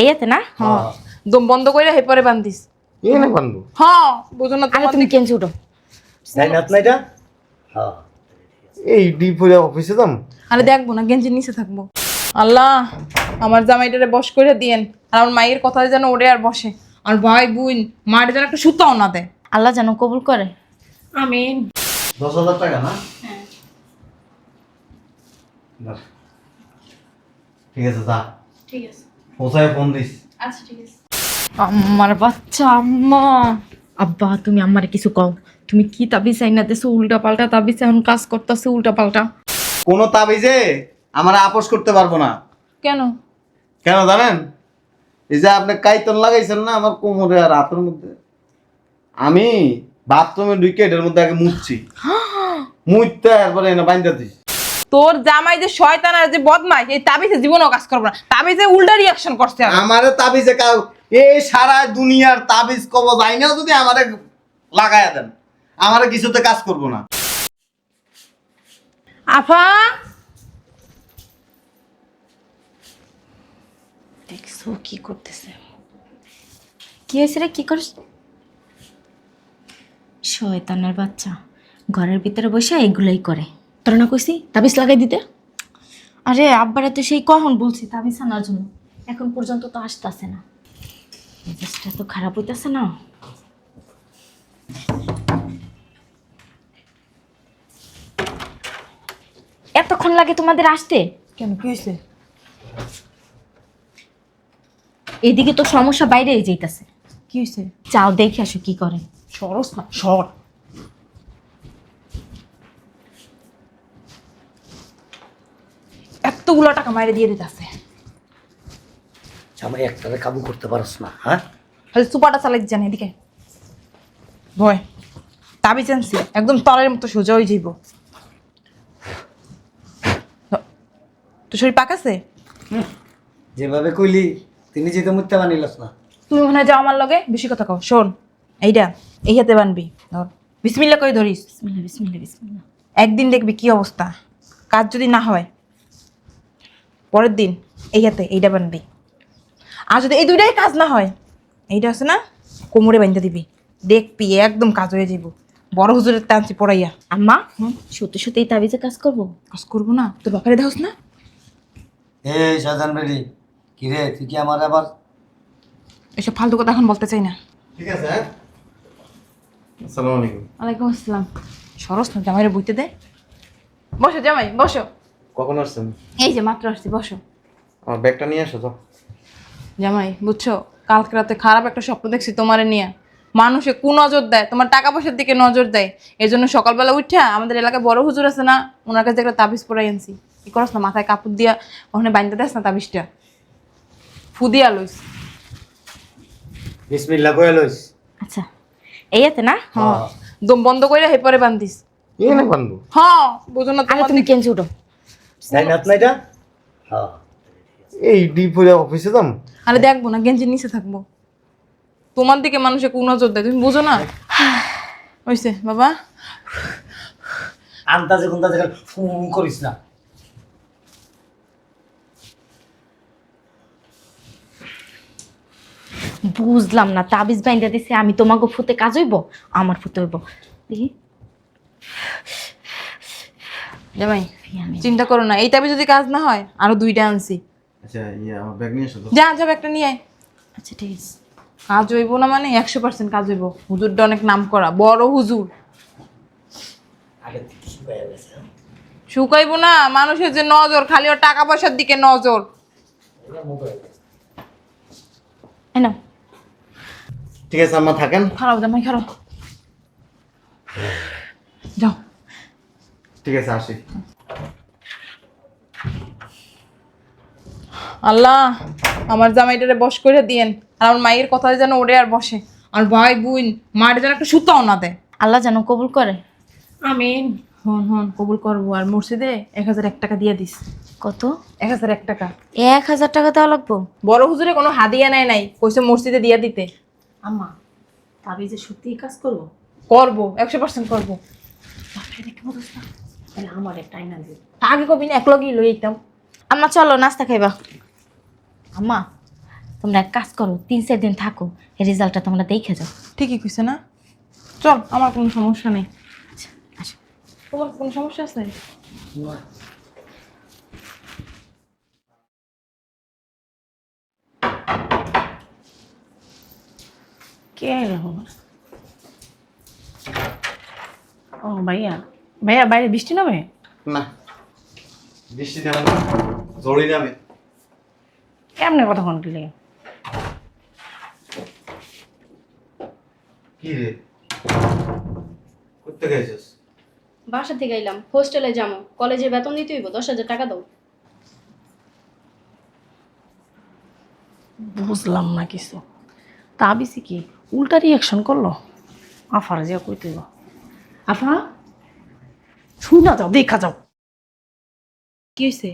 এই এতে না হ্যাঁ দম বন্ধ করে হে পরে বান্ধিস। এই না বান্ধব হ্যাঁ বুঝো না আগে তুমি কেন উঠো। তাই না এটা হ্যাঁ এই ডিপরে অফিসে যাম। আরে দেখব না গেঞ্জির নিচে থাকব। আল্লাহ আমার জামাইটারে বস করে দিয়েন। আর আমার মায়ের কথা যেন ওরে আর বসে। আর ভাই বোন মার যেন একটা সুতাও না দেয়। আল্লাহ যেন কবুল করে। আমিন। দশ হাজার টাকা না? না। ঠিক আছে যা। ঠিক আছে। পৌঁছায় ফোন দিস। আচ্ছা ঠিক আছে। আমার বাচ্চা আম্মা। আব্বা তুমি আমারে কিছু কও। তুমি কি তাবিজ আইনা দেছো উল্টা পাল্টা তাবিজ এখন কাজ করতেছে উল্টা পাল্টা কোনো তাবিজে আমরা আপোষ করতে পারব না। কেন? কেন জানেন? এই যে আপনি কাইতন লাগাইছেন না আমার কোমরে আর হাতের মধ্যে। আমি বাথরুমে ঢুকে এটার মধ্যে আগে মুছছি। মুছতে এরপরে এনে বাইন্দা দিস তোর জামাই যে শয়তান আর যে বদমাই এই তাবিজে জীবনও কাজ করব না। তাবিজে উল্টা রিয়াকশন করছে। আমারে তাবিজে কাউ এই সারা দুনিয়ার তাবিজ কবজ আইনাও যদি আমারে লাগায়া দেন আমারে কিছুতে কাজ করব না। আফা! দেখছ কি করতেছে? কি হয়েছে রে? কি করিস শয়তানের বাচ্চা। ঘরের ভিতরে বসে এগুলাই করে। তোর না কইছি? তাবিজ লাগাই দিতে? আরে আব্বারে তো সেই কখন বলছি তাবিজ আনার জন্য। এখন পর্যন্ত তো আসতেছে না। মেজাজটা তো খারাপ হইতেছে না। এতক্ষণ লাগে তোমাদের আসতে? কেন কি হয়েছে এদিকে তো সমস্যা বাইরে যাইতাছে। কি হয়েছে চাও দেখে আসো কি করে। সরস না সর। এতগুলো টাকা মাইরে দিয়ে দিতেছে। জামাই একটারে কাবু করতে পারস না হ্যাঁ? খালি সুপারটা চালাই জানি এদিকে। ভয় তাবি চান্সি একদম তলের মতো সোজা হয়ে যাইব। তো শরীর পাকাছে যেভাবে কইলি তিনি যেতে মুত্তে বানিলাস না। তুমি ওখানে যাও আমার লগে বেশি কথা কও শোন এইটা এই হাতে বানবি ধর। বিসমিল্লা করে ধরিস? বিসমিল্লাহ বিসমিল্লাহ একদিন দেখবি কি অবস্থা কাজ যদি না হয়। পরের দিন এই হাতে এইটা বানবি। আর যদি এই দুইটাই কাজ না হয় এইটা আছে না কোমরে বান্ধা দিবি। দেখবি একদম কাজ হয়ে যাব বড় হুজুরের টানছি পড়াইয়া। আম্মা সত্যি সত্যি এই তাবিজে কাজ করব? কাজ করব না তোর বাপারে দেখোস না। এই শাহজাহান বেরি কি রে তুই কি আমার আবার? এসব ফালতু কথা এখন বলতে চাই না। ঠিক আছে হ্যাঁ? আসসালামু আলাইকুম। ওয়ালাইকুম আসসালাম। সরস না জামাইরে বইতে দে। বসো জামাই বসো। কখন আসছেন? এই যে মাত্র আসছি বসো। আমার ব্যাগটা নিয়ে আসো তো। জামাই বুঝছ? কালকে রাতে খারাপ একটা স্বপ্ন দেখছি তোমারে নিয়ে। মানুষে কু নজর দেয় তোমার টাকা পয়সার দিকে নজর দেয়। এই জন্য সকালবেলা উঠা আমাদের এলাকায় বড় হুজুর আছে না ওনার কাছে একটা তাবিজ পরাই আনছি। কি করস না মাথায় কাপড় দিয়া ওখানে বাঁধতে দেস না তাবিজটা? ফু দিয়া লইস। বিসমিল্লা কয়ে লইস। আচ্ছা এই এতে না? হ্যাঁ। দম বন্ধ কইরা হে পরে বান্ধিস। এই না বান্ধব। হ্যাঁ বুঝো না তোমার তুমি কেন উঠো। না এটা হ্যাঁ এই ডিপরে অফিসে যাম। আরে দেখব না গেঞ্জির নিচে থাকব। তোমার দিকে মানুষে কু নজর দেয় তুমি বুঝো না? হইছে বাবা। আন্তাজে কুন্তাজে ফু করিস না। বুঝলাম না তাবিজ বাইন্দা দিছে আমি তোমাকে ফুতে কাজ হইব? আমার ফুতে হইব। দেখি। জামাই চিন্তা করো না এই তাবিজ যদি কাজ না হয় আরও দুইটা আনছি। আচ্ছা ইয়ে আমার ব্যাগ নিয়ে যা যাবে একটা নিয়ে আয়। আচ্ছা ঠিক আছে। কাজ হইব না মানে একশো পার্সেন্ট কাজ হইব। হুজুরটা অনেক নাম করা বড় হুজুর। হ্যাঁ? শুকাইব না মানুষের যে নজর খালি ওর টাকা পয়সার দিকে নজর। নাও। ঠিক আছে আম্মা থাকেন। খারাপ জামাই খারাপ। যাও। ঠিক আছে আসি। আল্লাহ আমার জামাইটারে বস করে দিয়েন। আর আমার মায়ের কথা যেন ওরে আর বসে। আর ভাই বোন মায়ের যেন একটা সুতাও না দেয়। আল্লাহ যেন কবুল করে। আমিন। হন হন কবুল করব। আর মসজিদে এক হাজার এক টাকা দিয়ে দিস। কত? এক হাজার এক টাকা। এক হাজার টাকা দেওয়া লাগবো? বড় হুজুরে কোনো হাদিয়া নেয় নাই। কইছে মসজিদে দিয়ে দিতে। আম্মা তাবিজে সত্যিই কাজ করব? করব একশো পার্সেন্ট করব। তাহলে আমার একটা আইনা দিও। আগে কবি না এক লগেই লই যেতাম আম্মা চলো নাস্তা খাইবা। আম্মা তোমরা এক কাজ করো তিন চার দিন থাকো এই রেজাল্টটা তোমরা দেখে যাও। ঠিকই কইছে না? চল আমার কোনো সমস্যা নেই। আচ্ছা তোমার কোনো সমস্যা আছে? কে এলো ও ভাইয়া। ভাইয়া বাইরে বৃষ্টি নামে? না। বৃষ্টি নামে না জড়ি নামে। কেমনে কথা কোন দিলে কি রে? করতে গেছিস বাসা থেকে এলাম হোস্টেলে যাব কলেজে বেতন দিতে হইব দশ হাজার টাকা দাও। বুঝলাম না কিছু। তা বেশি কি? উল্টা রিয়াকশন করল? আফার যে কইতে আফা? শুনা যাও দেখা যাও কি হয়েছে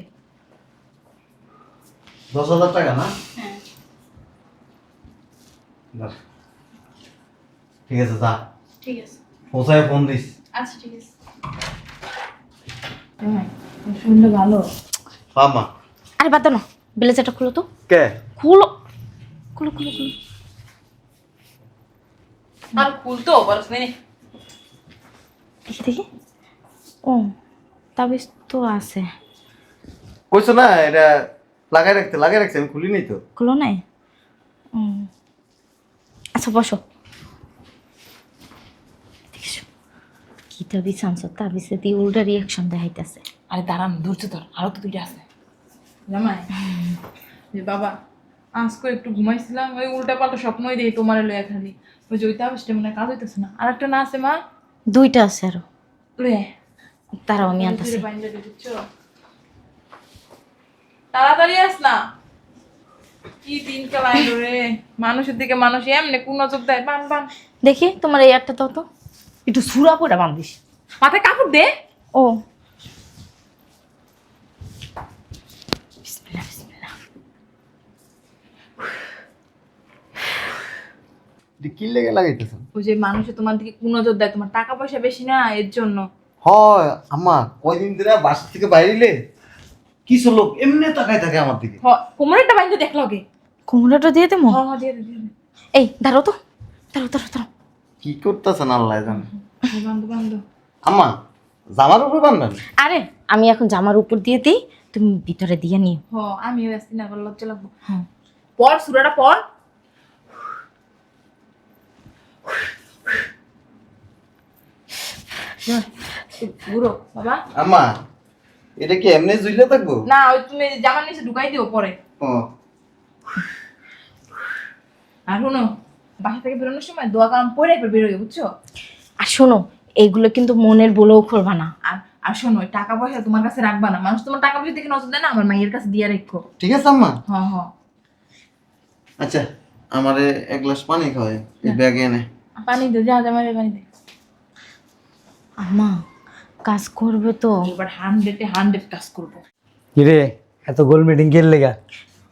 দশ হাজার টাকা না? হ্যাঁ। ঠিক আছে যা। ঠিক আছে। পৌঁছায় ফোন দিস। আচ্ছা ঠিক আছে। শুনলে ভালো। পামা আরে বাদ না। ব্লেজারটা খুলো তো। কে? খুলো। খুলো খুলো খুলো। আর খুলতো বলছ দেখি। ও তাবিজ তো আছে। কইছো না এটা লাগাই রাখতে লাগাই রাখছে আমি খুলিনি তো। খুলো নাই? উম। আচ্ছা বসো। দেখছ? কি তাবিজ আনছো তাবিজে দিয়ে উল্টা রিয়াকশন দেখাইতেছে। আরে দাঁড়ান ধৈর্য ধর আরও তো দুইটা আছে। জামাই যে বাবা আজকে একটু ঘুমাইছিলাম ওই উল্টা পাল্টা স্বপ্নই দিই তোমার লইয়া খালি। ওই যে ওইটা আসতে মনে হয় কাজ হইতেছে না। আর একটা না আছে মা? দুইটা আছে আরও। লইয়া তারাও আমি আনতেছি? তাড়াতাড়ি আস না। কি দিন কালাই রে? মানুষের দিকে মানুষ এমনি কোন নজর দেয়? বান বান। দেখি তোমার এই একটা তো। একটু সুরা পড়া বান্ধিস মাথায় কাপড় দে। ও। বিসমিল্লাহ, বিসমিল্লাহ। এটা কি লেগে লাগাইতেছেন? ওই যে মানুষে তোমার দিকে কোন নজর দেয়? তোমার টাকা পয়সা বেশি না এর জন্য? হয় আম্মা কয়দিন ধরে বাসা থেকে বাইরেলে কিছু লোক? এমনি তাকায় থাকে আমার দিকে। হ কোমরেরটা বাইন্দা দেখল গে কুমড়োটা দিয়ে দেবো হ হ দিয়ে দে এই দাঁড়াও তো। দাঁড়াও দাঁড়াও দাঁড়াও। কি করতেছেন আল্লাহ জানে? আম্মা জামার উপরে বানবেন আরে আমি এখন জামার উপর দিয়ে দিই তুমি ভিতরে দিয়ে নিও। হ আমিও আসছি না আবার লজ্জা লাগবো। পর সুরাটা পর। ঘুরো বাবা। আম্মা এটা কি এমনি জুইলে থাকব? না ওই তুমি জামার নিচে ঢুকাই দিও পরে। ও। আর শুনো বাসা থেকে বেরোনোর সময় দোয়া কালাম পরে একবার বেরোয় বুঝছ? আর শোনো এইগুলো কিন্তু মনের বলেও করবা না। আর আর শোনো টাকা পয়সা তোমার কাছে রাখবা না। মানুষ তোমার টাকা পয়সা দিকে নজর দেয় না আমার মায়ের কাছে দিয়ে রেখো। ঠিক আছে আম্মা? হ হ। আচ্ছা আমারে এক গ্লাস পানি খাওয়াই এই ব্যাগে এনে। পানি দে যা যা মারে পানি দে। আম্মা কাজ করবে তো। এবার হান্ড্রেডে হান্ড্রেড কাজ করব। কিরে এত গোল মিটিং কে লেগা?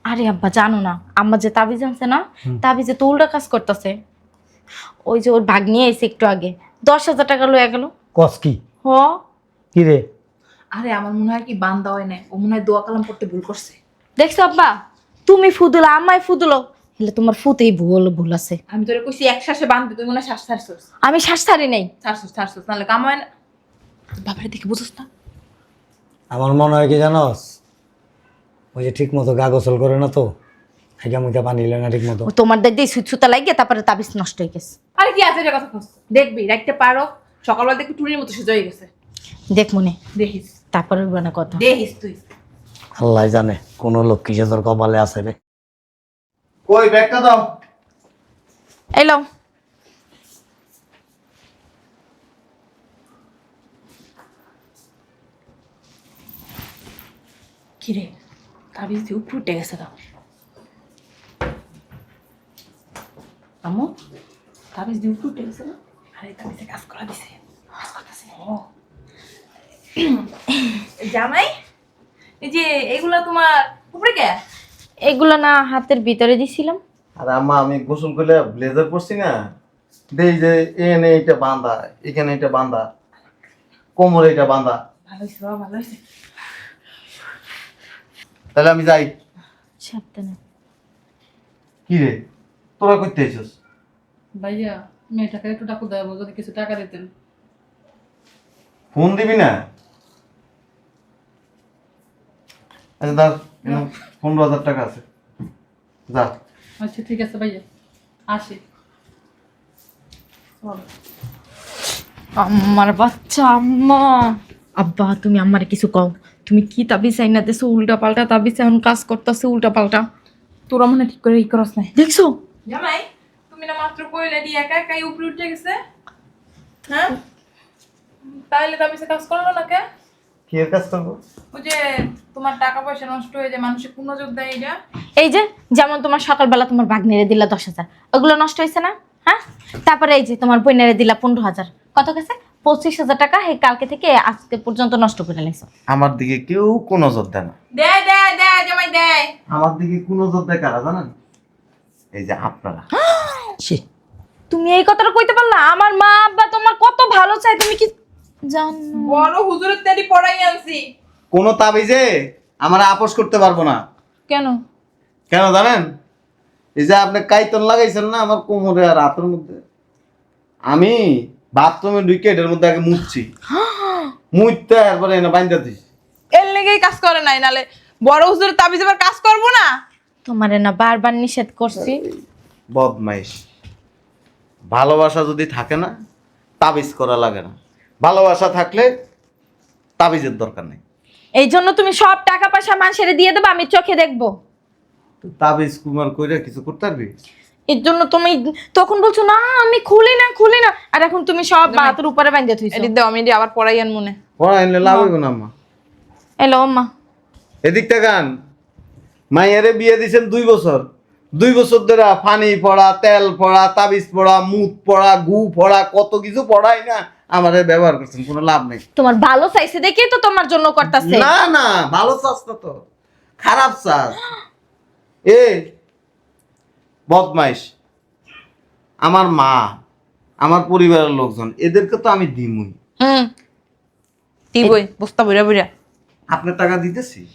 আরে আব্বা জানো না আম্মা যে তাবিজ আনছে না তাবিজে তো উল্টা কাজ করতেছে। ওই যে ওর ভাগ নিয়ে এসে একটু আগে দশ হাজার টাকা লয়ে গেল। কস কি? হ। কিরে? আরে আমার মনে হয় কি বান্দা হয় না ও মনে হয় দোয়া কালাম পড়তে ভুল করছে। দেখছ আব্বা তুমি ফুদুলো আম্মাই ফুদুলো। হলে তোমার ফুতেই ভুল ভুল আছে। আমি তোরে কইছি এক শ্বাসে বান্ধতে তুই মনে হয় শ্বাস ছাড়ছস। আমি শ্বাস ছাড়ি নাই। ছাড়ছস ছাড়ছস নাহলে কামায় না। বাবার দিকে বুঝছস না। আমার মনে হয় কি জানোস? ওই যে ঠিক মতো গা গোসল করে না তো হাইকা মুখা পানি এলো না ঠিক মতো ও তোমার দেখ দিয়ে সুতা লাগিয়ে তারপরে তাবিজ নষ্ট হয়ে গেছে। আরে কি আছে রে কথা কস? দেখবি রাখতে পারো। সকালবেলা দেখবি টুরির মতো সোজা হয়ে গেছে। দেখ মনে দেখিস। তারপরে বানা কথা। দেখিস তুই। আল্লাহ জানে কোন লোক কিসে তোর কপালে আছে রে। কই ব্যাগটা দাও। এলো কিরে? তাবিজ দিয়ে উপরে উঠে গেছে দাও আমু তাবিজ দিয়ে উপরে উঠে গেছে না আরে তাবিজে কাজ করা দিছে। কাজ করতেছে। ও। জামাই এই যে এগুলা তোমার উপরে কে? এগুলো না হাতের ভিতরে দিছিলাম। আরে আম্মা আমি গোসল করলে ব্লেজার পরছি না। দেই যে এনে এটা বাঁধা এখানে এটা বাঁধা কোমরে এটা বাঁধা। ভালো হয়েছে বাবা ভালো হয়েছে তাহলে আমি যাই। সাবধানে। কি রে? তোরা করতে আইসস ভাইয়া মেয়েটাকে একটু ডাকু দেবো যদি কিছু টাকা দিতেন। ফোন দিবি না? আচ্ছা দাঁড় পনেরো হাজার টাকা আছে। যা। আচ্ছা ঠিক আছে ভাইয়া। আসি। আমার বাচ্চা আম্মা। আব্বা তুমি আমার কিছু কও। তুমি কি তাবিজ চাই না দেছো উল্টা পাল্টা তাবিজ এখন কাজ করতেছে উল্টা পাল্টা? তোরা মনে ঠিক করে ই করস নাই। দেখছ? জামাই তুমি না মাত্র কইলে দি একা একাই উপরে উঠে গেছে? হ্যাঁ? তাহলে তাবিজে কাজ করল না কে? কি এর কাজ করব? ওই যে তোমার টাকা পয়সা নষ্ট হয়ে যায় মানুষের কোন নজর দেয় এটা এই যে যেমন তোমার সকালবেলা তোমার নেড়ে দিলা দশ হাজার ওগুলো নষ্ট হয়েছে না? হ্যাঁ? তারপরে এই যে তোমার বই নেড়ে দিলা পনেরো হাজার। কত গেছে? পঁচিশ হাজার টাকা কালকে থেকে আজকে পর্যন্ত নষ্ট করে নিছো। আমার দিকে কেউ কোন নজর দেয় না। দেয় দেয় দেয় জামাই দেয় আমার দিকে কোন নজর দেয় কারা জানেন? এই যে আপনারা। ছি তুমি এই কথাটা কইতে পারলা আমার মা আব্বা তোমার কত ভালো চাই তুমি কি জানো? বড় হুজুরের তেরি পড়াই আনছি। কোনো তাবিজে আমরা আপোষ করতে পারব না। কেন? কেন জানেন? এই যে আপনি কাইতন লাগাইছেন না আমার কোমরে আর হাতের মধ্যে। আমি বাথরুমে ঢুকে এটার মধ্যে আগে মুছছি। মুছতে এরপরে এনে বাইন্দা দিস এর লেগেই কাজ করে নাই নালে বড় হুজুরের তাবিজ এবার কাজ করব না? তোমারে না বারবার নিষেধ করছি। বদমাইশ। ভালোবাসা যদি থাকে না তাবিজ করা লাগে না। ভালোবাসা থাকলে তাবিজের দরকার নেই। এই জন্য তুমি সব টাকা পয়সা মানুষের দিয়ে দেবো আমি চোখে দেখব। তো তাবিজ কুমার কইরা কিছু করতে পারবি? এর জন্য তুমি তখন বলছো না আমি খুলি না খুলি না। আর এখন তুমি সব বাতের উপরে বাঁধতে থইছো। এটি দাও আমি এটি আবার পড়াই আন মনে পড়া এনে লাভ হইব না আম্মা এলো মা। এদিক তাকান মাইয়ারে বিয়ে দিছেন দুই বছর। দুই বছর ধরে পানি পড়া তেল পড়া তাবিজ পড়া মুখ পড়া গু পড়া কত কিছু পড়াই না আমারে ব্যবহার করছেন কোনো লাভ নেই। তোমার ভালো চাইছে দেখেই তো তোমার জন্য করতেছে। না না ভালো চাষ না তো। খারাপ চাষ এ বদমাইশ। আমার মা আমার পরিবারের লোকজন এদেরকে তো আমি দিমুই। হুম। দিবই বস্তা বইরা বইরা আপনার টাকা দিতেছি?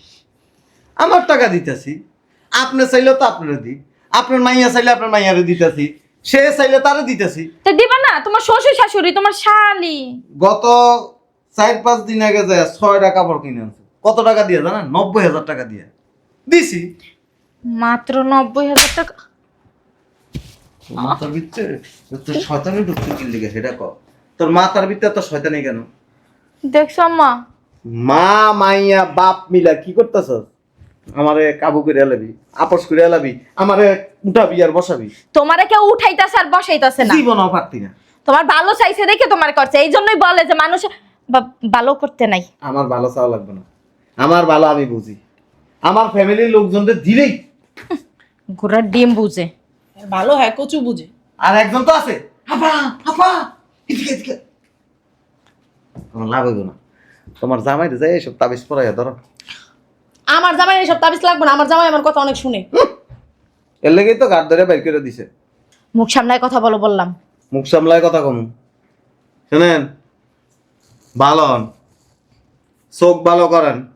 আমার টাকা দিতেছি। আপনি চাইলেও তো আপনারা দিই। আপনার মাইয়া চাইলে আপনার মাইয়ারে দিতেছি। সে চাইলে তারে দিতেছি। তো দিবা না তোমার শ্বশুর শাশুড়ি তোমার শালি। গত চার পাঁচ দিন আগে যায় ছয়টা কাপড় কিনে আনছে কত টাকা দিয়ে জানেন? নব্বই হাজার টাকা দিয়ে। দিছি। মাত্র নব্বই হাজার টাকা? মাথার ভিতরে তোর শয়তানি ঢুকতে কি সেটা তোর মাথার ভিতরে তো শয়তানি কেন? দেখছ মা? মা মাইয়া বাপ মিলা কি করতেছ আমারে কাবু করে এলাবি আপস করে এলাবি আমারে উঠাবি আর বসাবি। তোমারে কেউ উঠাইতাছে আর বসাইতাছে না। জীবনও পারতি না। তোমার ভালো চাইছে দেখে তোমার করছে এই জন্যই বলে যে মানুষ বা- ভালো করতে নাই। আমার ভালো চাওয়া লাগবে না। আমার ভালো আমি বুঝি। আমার ফ্যামিলির লোকজনদের দিলেই। ঘোড়ার ডিম বুঝে। ভালো হ্যাঁ কচু বুঝে। আর একজন তো আছে। আপা আপা। এদিকে এদিকে। আমার লাভ হইব না। তোমার জামাই যাই এসব তাবিজ পরাইয়া ধরো। আমার জামাই তাবিজ লাগবে না আমার জামাই আমার কথা অনেক শুনে। এর লেগেই তো গাড় ধরে করে দিছে। মুখ সামলায় কথা বলো বললাম। মুখ সামলায় কথা কম। শোনেন ভালো হন চোখ ভালো করেন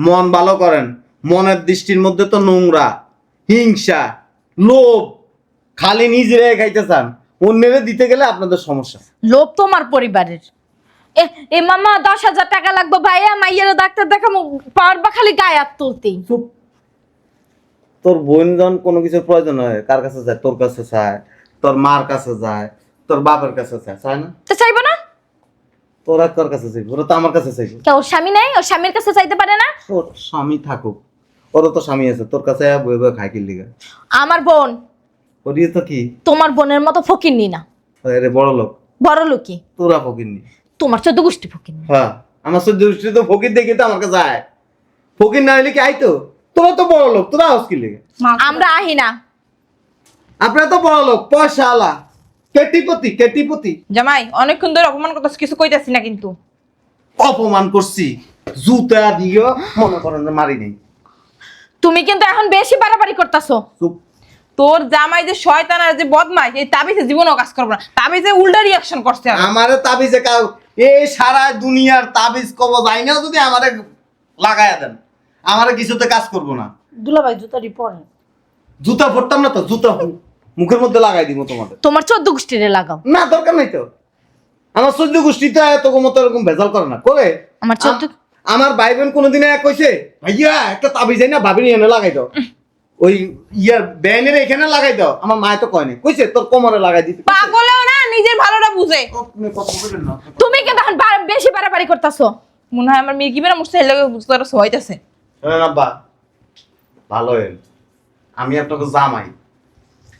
মন ভালো করেন। মনের দৃষ্টির মধ্যে তো নোংরা হিংসা লোভ। খালি নিজেরে খাইতে চান অন্যের দিতে গেলে আপনাদের সমস্যা। লোভ তোমার পরিবারের। এ এ মামা দশ হাজার টাকা লাগবে ভাইয়া মাইয়ের ডাক্তার দেখামো পারবা খালি গায়ে হাত তুলতেই। চুপ। তোর বোন যখন কোনো কিছুর প্রয়োজন হয় কার কাছে যায়? তোর কাছে চায় তোর মার কাছে যায় তোর বাপের কাছে চায় চায় না? তো চাইব না? তোরা তোর কাছে চাইব? ওরা তো আমার কাছে চাইব। কে ওর স্বামী নাই? ওর স্বামীর কাছে চাইতে পারে না? ওর স্বামী থাকুক। ওরও তো স্বামী আছে তোর কাছে কিনলি গা আমার বোন ওর তো কি? তোমার বোনের মতো ফকিরনি না। আরে বড় লোক। বড় লোকই। তোরা ফকিরনি তোমার চোদ্দ গোষ্ঠী ফকিরনি হ্যাঁ আমার সহ্য দৃষ্টি তো ফকির দেখি তো আমার কাছে আয়। ফকির না হইলে কি আইতো? তোরা তো বড় লোক তোরা কি লেগে? আমরা আহি না। আপনারা তো বড় লোক পয়সা আলা কেটিপতি কেটিপতি। জামাই অনেকক্ষণ ধরে অপমান করতেছ কিছু কইতাছি না কিন্তু। অপমান করছি। জুতা দিও মনে করেন মারি নেই। তুমি কিন্তু এখন বেশি বাড়াবাড়ি করতেছো। চুপ। তোর জামাই যে শয়তান আর যে বদমাই এই তাবিজে জীবনও কাজ করব না। তাবিজে উল্টা রিয়াকশন করছে। আমারে তাবিজে কাউ এই সারা দুনিয়ার তাবিজ কবজ আইনাও যদি আমারে লাগায়া দেন আমারে কিছুতে কাজ করব না। দুলাভাই জুতারি পরে। জুতা পরতাম না তো জুতা মুখের মধ্যে লাগাই দিব তোমাদের। তোমার চোদ্দ গোষ্ঠীরে লাগাও। না দরকার নাই তো। আমার চোদ্দ গোষ্ঠীতে এত মতো এরকম ভেজাল করে না। করে? আমার চোদ্দ- আম- আমার ভাই বোন কোনোদিন এক কইছে ভাইয়া একটা তাবিজ না ভাবিনি এনে লাগাই দাও। ওই ইয়ার ব্যানের এখানে লাগাই দাও। আমার মায় তো কয়নি কইছে তোর কোমরে লাগাই দিতে। পাগলেও না নিজের ভালোটা বুঝে। তুমি কিন্তু এখন বা- বেশি বাড়াবাড়ি করতেছো? মনে হয় আমার মেয়ে কি লাগে বুঝতে পারো সবাইতেছে শোনেন আব্বা। ভালো হইল। আমি আপনাকে জামাই।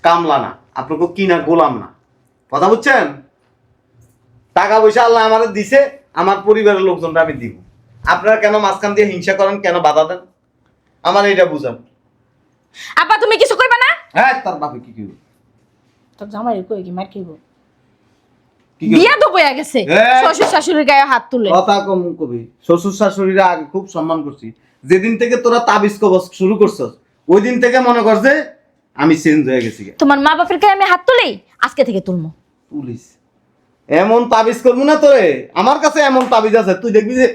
কামলা না আপনাকে কিনা গোলাম না। কথা বুঝছেন? টাকা পয়সা আল্লাহ আমাদের দিছে আমার পরিবারের লোকজনটা আমি দিব। আপনারা কেন মাঝখান দিয়ে হিংসা করেন কেন বাধা দেন? আমার এটা বুঝান। আপা তুমি কিছু কইবা না? হ্যাঁ তার বাপে কি করবে তোর জামাই কই কি মার খাইব বিয়া তো বইয়া গেছে। শ্বশুর শাশুড়ির গায়ে হাত তুলে। কথা কম কবি। শ্বশুর শাশুড়িরা আগে খুব সম্মান করছি। যেদিন থেকে তোরা তাবিজ কবচ শুরু করছস ওই দিন থেকে মনে কর যে আমি চেঞ্জ হয়ে গেছি তোমার মা বাপের গায়ে আমি হাত তুলি আজকে থেকে তুলমো। পুলিশ এমন তাবিজ করব না তোরে। আমার কাছে এমন তাবিজ আছে তুই দেখবি যে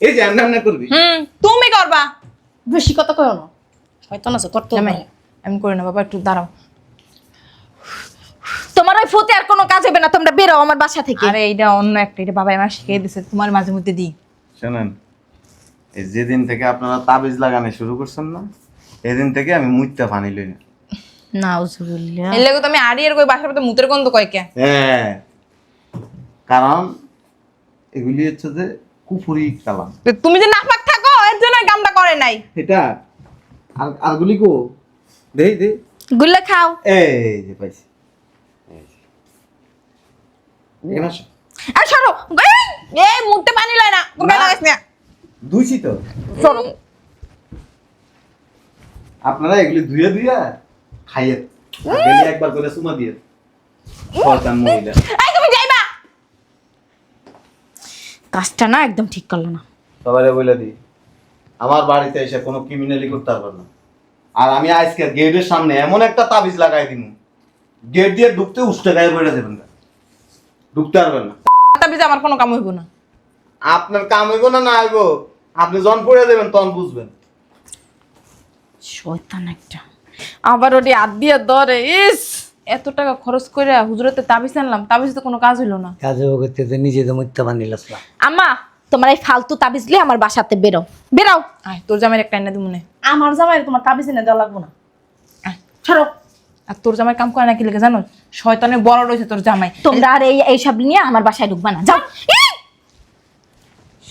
এই যে এমন করবি। তুমি করবা। বেশি কথা কয় না। শয়তান আছে তোর তো জামাই আমি করি না বাবা একটু দাঁড়াও। তোমার ওই ফতে আর কোনো কাজ হবে না তোমরা বেরো আমার বাসা থেকে। আরে এইটা অন্য একটা এটা বাবা আমার শিখিয়ে দিছে তোমার মাঝে মধ্যে দিই। শোনেন এই যেদিন থেকে আপনারা তাবিজ লাগানো শুরু করছেন না এদিন থেকে আমি মুইতা পানি লই না না উজুবিল্লাহ এর লাগে তো আমি আড়িয়ে কই বাসার মধ্যে মুতের গন্ধ কয় কে? হ্যাঁ কারণ এগুলি হচ্ছে যে কুফুরি কালাম। তুমি যে নাপাক থাকো এর জন্য কামটা করে নাই। এটা আর আরগুলি কো? দে গুল্লা খাও। এই যে পাইছি। এই যে। আর সরো। এই, এই মুখতে পানি লয় না। তোর লাগাইস না? ধুইছি তো। সরো। আপনারা এগুলি ধুয়ে ধুয়ে খাইয়ে ডেলি একবার করে সুমা দিয়ে শয়তান মহিলা। এই তুমি যাইবা। কাজটা না একদম ঠিক করল না। সবাই বলে দিই। আমার বাড়িতে এসে কোনো ক্রিমিনালি করতে পারবে না। আর আমি আজকে গেটের সামনে এমন একটা তাবিজ লাগাই দিব গেট দিয়ে ঢুকতে উষ্টা গায়ে পড়ে যাবেন না। ঢুকতে পারবেন না। তাবিজ আমার কোনো কাম হইব না। আপনার কাম হইব না না হইব। আপনি জন পড়ে দেবেন তখন বুঝবেন। শয়তান একটা। আবার ওটি হাত দিয়ে ধরে ইস! এত টাকা খরচ করে হুজুরতে তাবিজ আনলাম তাবিজ তো কোনো কাজ হইল না। কাজে করতে নিজে তো মিথ্যা বানিলাম আম্মা! তোমার এই ফালতু তাবিজ লিয়ে আমার বাসাতে বেরো। বেরাও আয় তোর জামাই একটা এনে দিমুনে। আমার জামাই তোমার তাবিজ এনে দেওয়া লাগবো না। ছাড়ো। আর তোর জামাই কাম করে নাকি লেগে জানো? শয়তানের বড় রয়েছে তোর জামাই। তোমরা আর এই এইসব নিয়ে আমার বাসায় ঢুকবা না। যাও।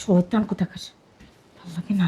শয়তান কোথাকার? ভালো লাগে না